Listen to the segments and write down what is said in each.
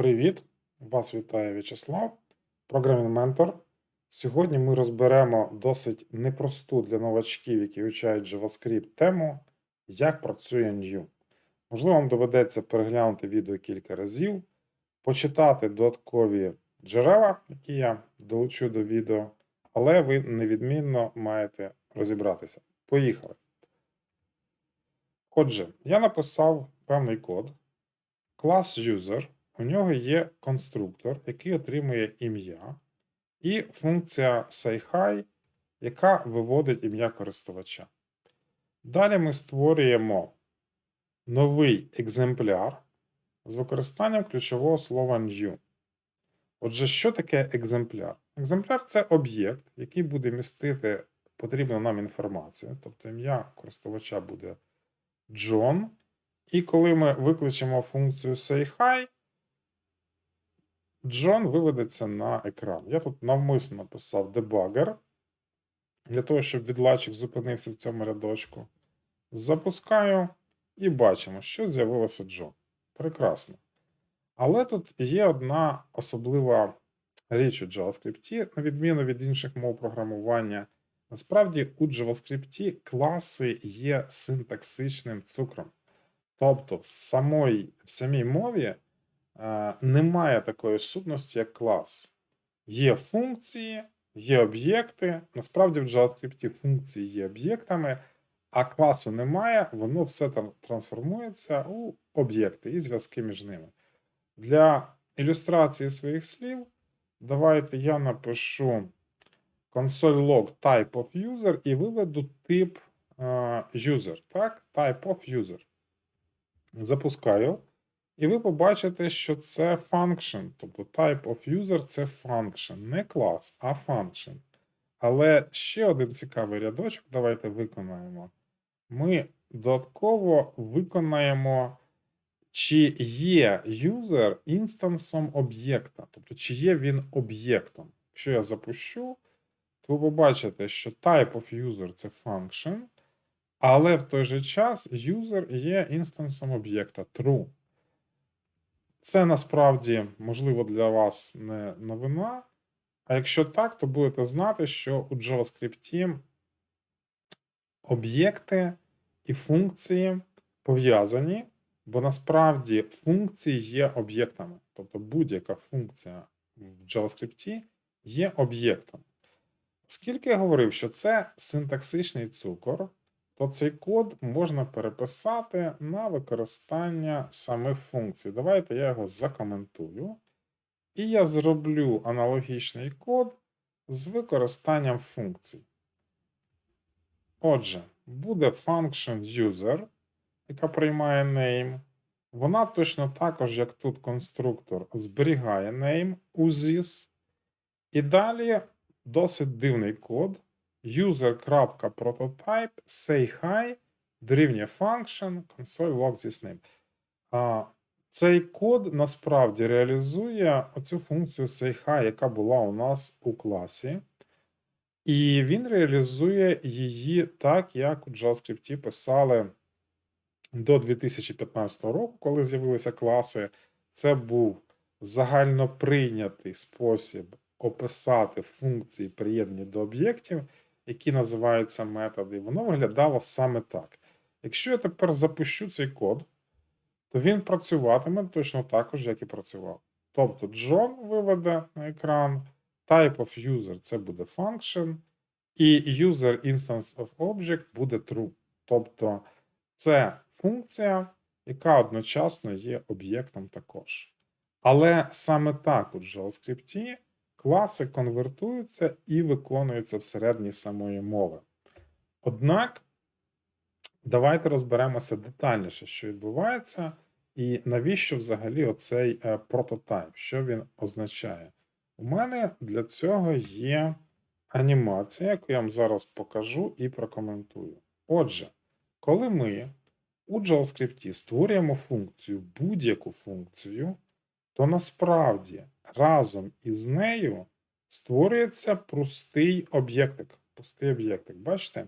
Привіт! Вас вітає В'ячеслав, програмний ментор. Сьогодні ми розберемо досить непросту для новачків, які вивчають JavaScript тему, як працює New. Можливо, вам доведеться переглянути відео кілька разів, почитати додаткові джерела, які я долучу до відео, але ви невідмінно маєте розібратися. Поїхали. Отже, я написав певний код. Клас user, у нього є конструктор, який отримує ім'я, і функція sayHi, яка виводить ім'я користувача. Далі ми створюємо новий екземпляр з використанням ключового слова new. Отже, що таке екземпляр? Екземпляр це об'єкт, який буде містити потрібну нам інформацію, тобто ім'я користувача буде John. І коли ми викличемо функцію sayHi, John виведеться на екран. Я тут навмисно написав debugger, для того, щоб відладчик зупинився в цьому рядочку. Запускаю і бачимо, що з'явилося John. Прекрасно. Але тут є одна особлива річ у JavaScript, на відміну від інших мов програмування. Насправді у JavaScript класи є синтаксичним цукром. Тобто, в самій, в самій мові немає такої сутності, як клас. Є функції, є об'єкти. Насправді в JavaScript функції є об'єктами, а класу немає, воно все там трансформується у об'єкти і зв'язки між ними. Для ілюстрації своїх слів, давайте я напишу console.log type of user і виведу тип е, user. Так? Type of user. Запускаю. І ви побачите, що це function. Тобто type of user це function. Не клас, а function. Але ще один цікавий рядочок. Давайте виконаємо. Ми додатково виконаємо, чи є user інстансом об'єкта. Тобто, чи є він об'єктом. Якщо я запущу, то ви побачите, що type of user це function. Але в той же час user є інстансом об'єкта true. Це насправді, можливо, для вас не новина. А якщо так, то будете знати, що у JavaScript об'єкти і функції пов'язані, бо насправді функції є об'єктами. Тобто будь-яка функція в JavaScript є об'єктом. Оскільки я говорив, що це синтаксичний цукор то цей код можна переписати на використання самих функцій. Давайте я його закоментую. І я зроблю аналогічний код з використанням функцій. Отже, буде function user, яка приймає name. Вона точно також, як тут конструктор, зберігає name у this. І далі досить дивний код user.prototype sayHi дорівнює function console log this name. Цей код насправді реалізує оцю функцію sayHi, яка була у нас у класі. І він реалізує її так, як у JavaScript писали до 2015 року, коли з'явилися класи. Це був загальноприйнятий спосіб описати функції, приєднані до об'єктів які називаються методи, воно виглядало саме так. Якщо я тепер запущу цей код, то він працюватиме точно також, як і працював. Тобто, John виведе на екран, type of user це буде function, і user instance of object буде true. Тобто, це функція, яка одночасно є об'єктом також. Але саме так у JavaScript класи конвертуються і виконуються всередині самої мови. Однак, давайте розберемося детальніше, що відбувається, і навіщо взагалі оцей е, прототайп, що він означає. У мене для цього є анімація, яку я вам зараз покажу і прокоментую. Отже, коли ми у JavaScript створюємо функцію, будь-яку функцію, то насправді разом із нею створюється простий об'єктик. Пустий об'єктик. Бачите?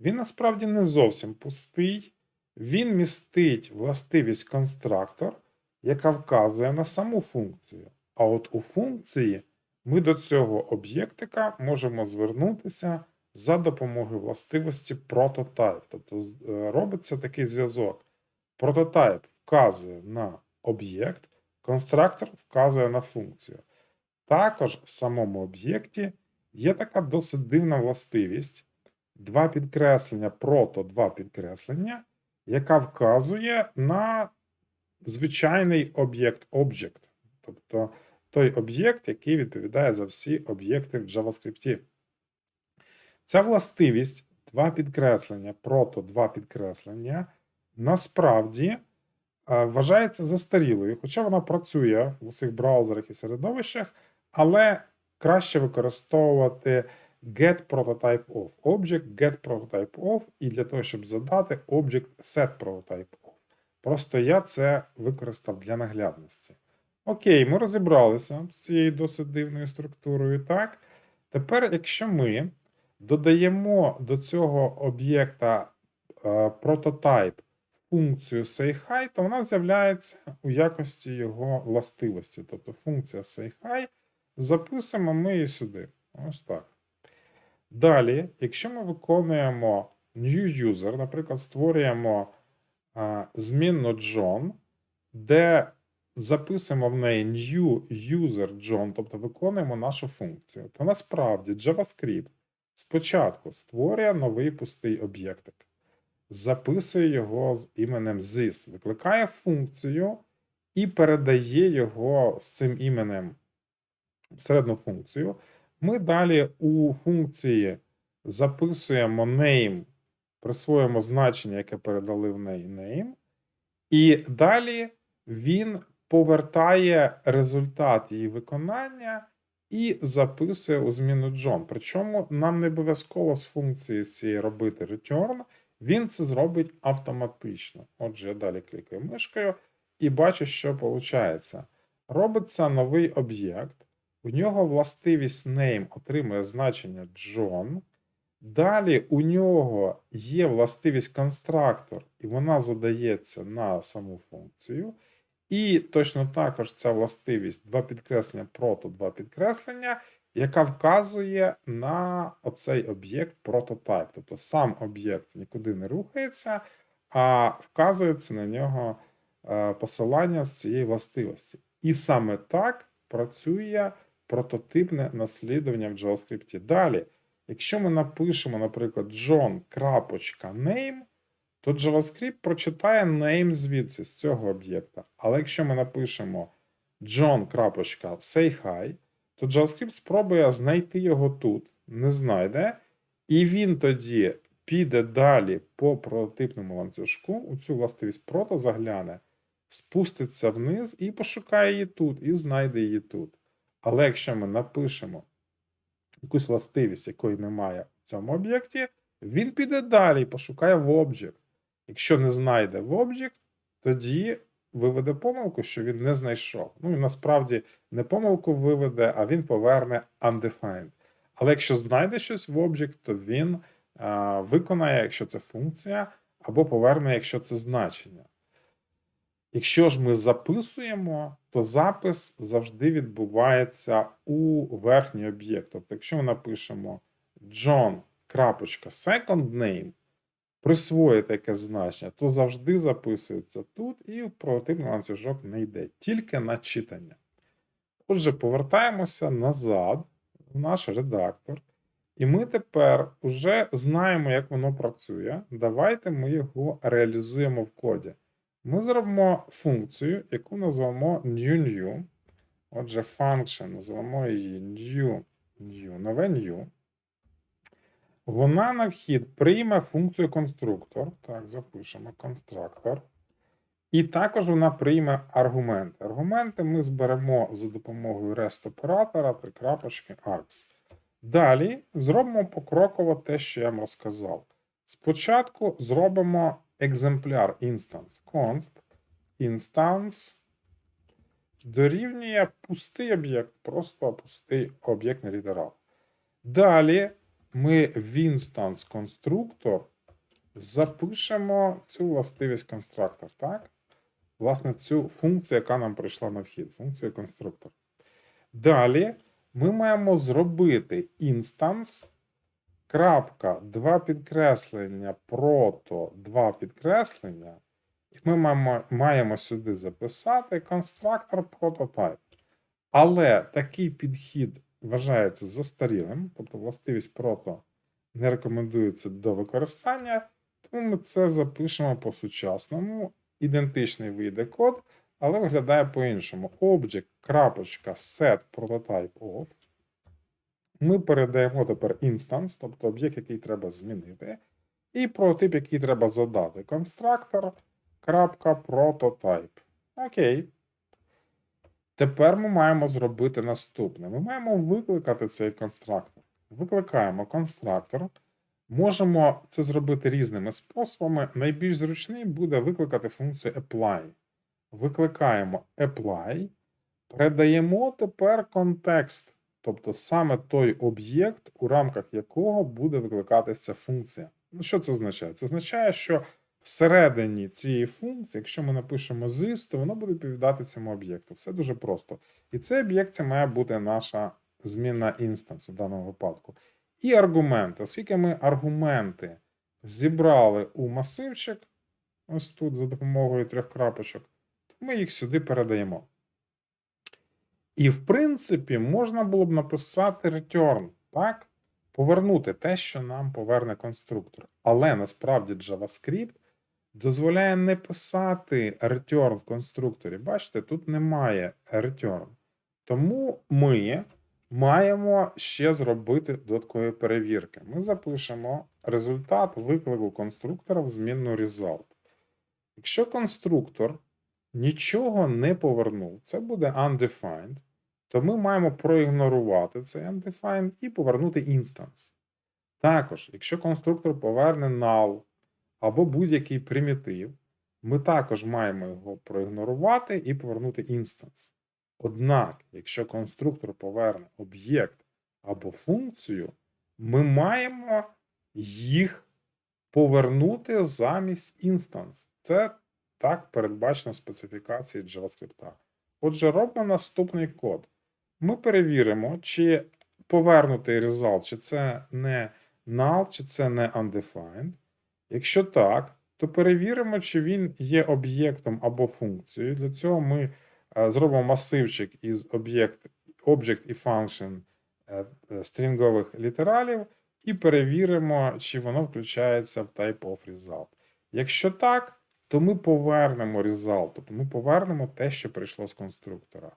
Він насправді не зовсім пустий. Він містить властивість конструктор, яка вказує на саму функцію. А от у функції ми до цього об'єктика можемо звернутися за допомогою властивості прототайп. Тобто е, робиться такий зв'язок. Прототайп вказує на об'єкт, констрактор вказує на функцію. Також в самому об'єкті є така досить дивна властивість. Два підкреслення прото, два підкреслення, яка вказує на звичайний об'єкт object, тобто той об'єкт, який відповідає за всі об'єкти в JavaScript. Ця властивість, два підкреслення, прото два підкреслення, насправді вважається застарілою, хоча вона працює в усіх браузерах і середовищах, але краще використовувати get prototype of object, get prototype of, і для того, щоб задати object set prototype of. Просто я це використав для наглядності. Окей, ми розібралися з цією досить дивною структурою. Так, тепер, якщо ми додаємо до цього об'єкта е, прототайп функцію sayHi, то вона з'являється у якості його властивості. Тобто функція sayHi, записуємо ми її сюди. Ось так. Далі, якщо ми виконуємо new user, наприклад, створюємо а, змінну John, де записуємо в неї new user John, тобто виконуємо нашу функцію, то насправді JavaScript спочатку створює новий пустий об'єктик, записує його з іменем this, викликає функцію і передає його з цим іменем в середню функцію. Ми далі у функції записуємо name, присвоїмо значення, яке передали в неї name, і далі він повертає результат її виконання і записує у зміну John. Причому нам не обов'язково з функції цієї робити return, він це зробить автоматично. Отже, я далі клікаю мишкою і бачу, що виходить. Робиться новий об'єкт. У нього властивість name отримує значення John. Далі у нього є властивість констрактор, і вона задається на саму функцію. І точно також ця властивість два підкреслення прото, два підкреслення, яка вказує на оцей об'єкт прототайп. Тобто сам об'єкт нікуди не рухається, а вказується на нього е, посилання з цієї властивості. І саме так працює прототипне наслідування в JavaScript. Далі, якщо ми напишемо, наприклад, John.name, то JavaScript прочитає name звідси з цього об'єкта. Але якщо ми напишемо John.sayHi, то JavaScript спробує знайти його тут, не знайде, і він тоді піде далі по прототипному ланцюжку, у цю властивість прото загляне, спуститься вниз і пошукає її тут, і знайде її тут. Але якщо ми напишемо якусь властивість, якої немає в цьому об'єкті, він піде далі і пошукає в Object. Якщо не знайде в Object, тоді виведе помилку, що він не знайшов. Ну і насправді не помилку виведе, а він поверне undefined. Але якщо знайде щось в Object, то він а, виконає, якщо це функція, або поверне, якщо це значення. Якщо ж ми записуємо, то запис завжди відбувається у верхній об'єкт. Тобто, якщо ми напишемо John.secondName, присвоїти якесь значення, то завжди записується тут, і в прототипний ланцюжок не йде, тільки на читання. Отже, повертаємося назад в наш редактор. І ми тепер вже знаємо, як воно працює. Давайте ми його реалізуємо в коді. Ми зробимо функцію, яку назвемо new-new. Отже, function, назвемо її new, new, нове new. Вона на вхід прийме функцію конструктор. Так, запишемо конструктор. І також вона прийме аргументи. Аргументи ми зберемо за допомогою REST-оператора три крапочки args. Далі зробимо покроково те, що я вам розказав. Спочатку зробимо екземпляр instance const instance дорівнює пустий об'єкт, просто пустий об'єктний літерал. Далі ми в instance конструктор запишемо цю властивість конструктор, так? власне, цю функцію, яка нам прийшла на вхід, функцію конструктор. Далі ми маємо зробити інстанс, крапка, два підкреслення, прото, два підкреслення. І ми маємо, маємо сюди записати конструктор prototype. Але такий підхід вважається застарілим, тобто властивість прото не рекомендується до використання, тому ми це запишемо по-сучасному. Ідентичний вийде код, але виглядає по-іншому. Object, set prototype of. Ми передаємо тепер інстанс, тобто об'єкт, який треба змінити, і прототип, який треба задати. Конструктор, крапка, prototype. Окей. Тепер ми маємо зробити наступне. Ми маємо викликати цей конструктор. Викликаємо конструктор. Можемо це зробити різними способами. Найбільш зручний буде викликати функцію apply. Викликаємо apply, передаємо тепер контекст, тобто саме той об'єкт, у рамках якого буде викликатися функція. Ну, що це означає? Це означає, що всередині цієї функції, якщо ми напишемо this, то воно буде відповідати цьому об'єкту. Все дуже просто. І цей об'єкт це має бути наша змінна інстанс у даному випадку. І аргументи. Оскільки ми аргументи зібрали у масивчик, ось тут за допомогою трьох крапочок, то ми їх сюди передаємо. І, в принципі, можна було б написати return, так? Повернути те, що нам поверне конструктор. Але насправді JavaScript дозволяє не писати return в конструкторі. Бачите, тут немає return. Тому ми маємо ще зробити додаткові перевірки. Ми запишемо результат виклику конструктора в змінну result. Якщо конструктор нічого не повернув, це буде undefined, то ми маємо проігнорувати цей undefined і повернути інстанс. Також, якщо конструктор поверне null або будь-який примітив, ми також маємо його проігнорувати і повернути інстанс. Однак, якщо конструктор поверне об'єкт або функцію, ми маємо їх повернути замість інстанс. Це так передбачено специфікації JavaScript. Отже, робимо наступний код. Ми перевіримо, чи повернутий result, чи це не null, чи це не undefined. Якщо так, то перевіримо, чи він є об'єктом або функцією. Для цього ми е, зробимо масивчик із об'єкт, object і function е, е, стрінгових літералів і перевіримо, чи воно включається в type of result. Якщо так, то ми повернемо result, тобто ми повернемо те, що прийшло з конструктора.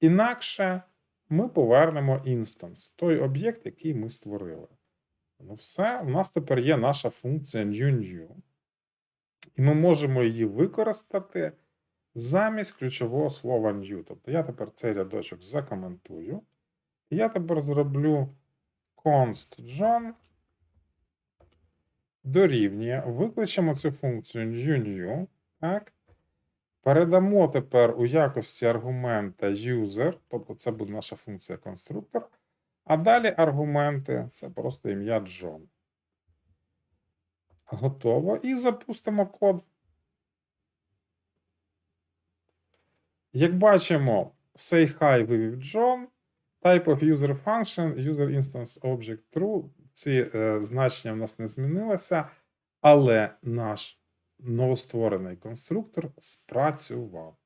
Інакше ми повернемо інстанс, той об'єкт, який ми створили. Ну, все, у нас тепер є наша функція new-new. І ми можемо її використати замість ключового слова new. Тобто я тепер цей рядочок закоментую. Я тепер зроблю const John дорівнює. Викличемо цю функцію new-new. Так. Передамо тепер у якості аргумента user, тобто це буде наша функція конструктор. А далі аргументи це просто ім'я John. Готово. І запустимо код. Як бачимо, say вивів John. Type of user function, user instance object true. Ці е, значення в нас не змінилися, але наш новостворений конструктор спрацював.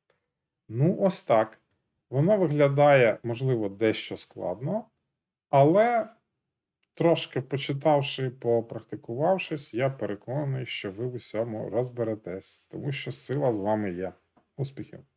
Ну, ось так. Воно виглядає, можливо, дещо складно, але трошки почитавши, попрактикувавшись, я переконаний, що ви в усьому розберетесь, тому що сила з вами є. Успіхів!